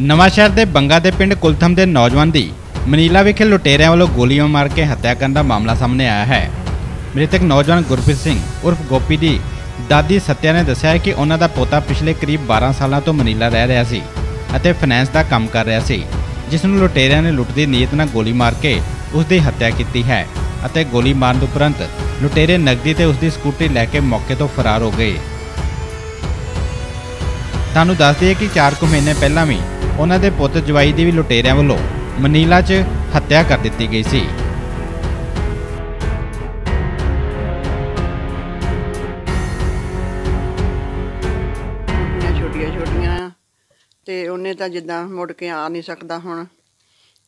ਨਵਾਂਸ਼ਹਿਰ ਦੇ ਬੰਗਾ ਦੇ ਪਿੰਡ ਕੁਲਥਮ ਦੇ ਨੌਜਵਾਨ ਦੀ ਮਨੀਲਾ ਵਿਖੇ ਲੁਟੇਰਿਆਂ ਵੱਲੋਂ ਗੋਲੀਆਂ ਮਾਰ ਕੇ ਹੱਤਿਆ ਕਰਨ ਦਾ ਮਾਮਲਾ ਸਾਹਮਣੇ ਆਇਆ ਹੈ। ਮ੍ਰਿਤਕ ਨੌਜਵਾਨ ਗੁਰਪ੍ਰੀਤ ਸਿੰਘ ਉਰਫ ਗੋਪੀ ਦੀ ਦਾਦੀ ਸਤਿਆ ਨੇ ਦੱਸਿਆ ਹੈ ਕਿ ਉਹਨਾਂ ਦਾ ਪੋਤਾ ਪਿਛਲੇ ਕਰੀਬ 12 ਸਾਲਾਂ ਤੋਂ ਮਨੀਲਾ ਰਹਿ ਰਿਹਾ ਸੀ ਅਤੇ ਫਾਈਨੈਂਸ ਦਾ ਕੰਮ ਕਰ ਰਿਹਾ ਸੀ, ਜਿਸ ਨੂੰ ਲੁਟੇਰਿਆਂ ਨੇ ਲੁੱਟ ਦੀ ਨੀਅਤ ਨਾਲ ਗੋਲੀ ਮਾਰ ਕੇ ਉਸ ਦੀ ਹੱਤਿਆ ਕੀਤੀ ਹੈ ਅਤੇ ਗੋਲੀ ਮਾਰਨ ਉਪਰੰਤ ਲੁਟੇਰੇ ਨਗਦੀ ਤੇ ਉਸ ਦੀ ਸਕੂਟਰੀ ਲੈ ਕੇ ਮੌਕੇ ਤੋਂ ਫਰਾਰ ਹੋ ਗਏ। ਤੁਹਾਨੂੰ ਦੱਸ ਦਈਏ ਕਿ 4 ਕੁ ਮਹੀਨੇ ਪਹਿਲਾਂ ਵੀ ਉਹਨਾਂ ਦੇ ਪੁੱਤ ਜਵਾਈ ਦੀ ਵੀ ਲੁਟੇਰਿਆਂ ਵੱਲੋਂ ਮਨੀਲਾ 'ਚ ਹੱਤਿਆ ਕਰ ਦਿੱਤੀ ਗਈ ਸੀ। ਛੋਟੀਆਂ ਛੋਟੀਆਂ ਛੋਟੀਆਂ ਆ ਤੇ ਉਹਨੇ ਤਾਂ ਜਿੱਦਾਂ ਮੁੜ ਕੇ ਆ ਨਹੀਂ ਸਕਦਾ ਹੁਣ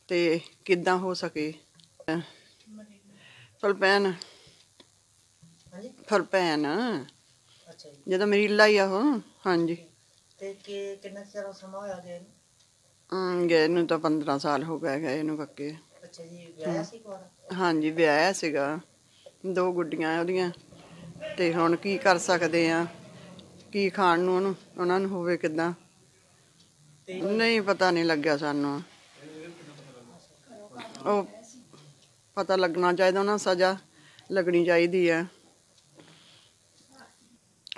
ਤੇ ਕਿੱਦਾਂ ਹੋ ਸਕੇ? ਫਲਪੈਨ। ਫਲਪੈਨ। ਅੱਛਾ ਜਦੋਂ ਮਰੀਲਾ ਹੀ ਆ ਉਹ ਹਾਂਜੀ। ਤੇ ਕਿ ਕਿੰਨਾ ਚਿਰ ਸਮਾਂ ਹੋਇਆ? ਹਮ, ਗਏ ਨੂੰ ਤਾਂ 15 ਸਾਲ ਹੋ ਗਏ ਗਏ ਨੂੰ ਪੱਕੇ। ਅੱਛਾ ਜੀ ਵਿਆਹਿਆ ਸੀ ਕੋਣ? ਹਾਂਜੀ ਵਿਆਹਿਆ ਸੀਗਾ। ਦੋ ਗੁੱਡੀਆਂ ਉਹਦੀਆਂ। ਤੇ ਹੁਣ ਕੀ ਕਰ ਸਕਦੇ ਆ? ਕੀ ਖਾਣ ਨੂੰ ਉਹਨੂੰ ਉਹਨਾਂ ਨੂੰ ਹੋਵੇ ਕਿਦਾਂ? ਨਹੀਂ ਪਤਾ ਨਹੀਂ ਲੱਗਿਆ ਸਾਨੂੰ। ਉਹ ਪਤਾ ਲੱਗਣਾ ਚਾਹੀਦਾ ਉਹਨਾਂ ਸਜ਼ਾ ਲੱਗਣੀ ਚਾਹੀਦੀ ਆ।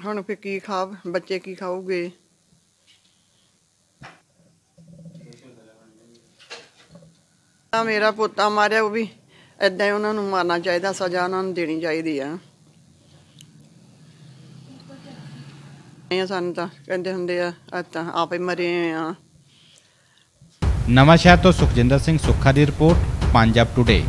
ਹੁਣ ਫਿਰ ਕੀ ਖਾਵ ਬੱਚੇ ਕੀ ਖਾਓਗੇ ਆ ਮੇਰਾ ਪੋਤਾ ਮਾਰਿਆ, ਉਹ ਵੀ ਏਦਾਂ ਹੀ ਉਹਨਾਂ ਨੂੰ ਮਾਰਨਾ ਚਾਹੀਦਾ, ਸਜ਼ਾ ਉਹਨਾਂ ਨੂੰ ਦੇਣੀ ਚਾਹੀਦੀ ਆ। ਇਹ ਸਾਨੂੰ ਤਾਂ ਕਹਿੰਦੇ ਹੁੰਦੇ ਆ ਆ ਤਾਂ ਆਪੇ ਮਰੇ ਆ। ਨਵਾਂ ਸ਼ਹਿਰ ਤੋਂ ਸੁਖਜਿੰਦਰ ਸਿੰਘ ਸੁੱਖਾ ਦੀ ਰਿਪੋਰਟ, ਪੰਜਾਬ ਟੁਡੇ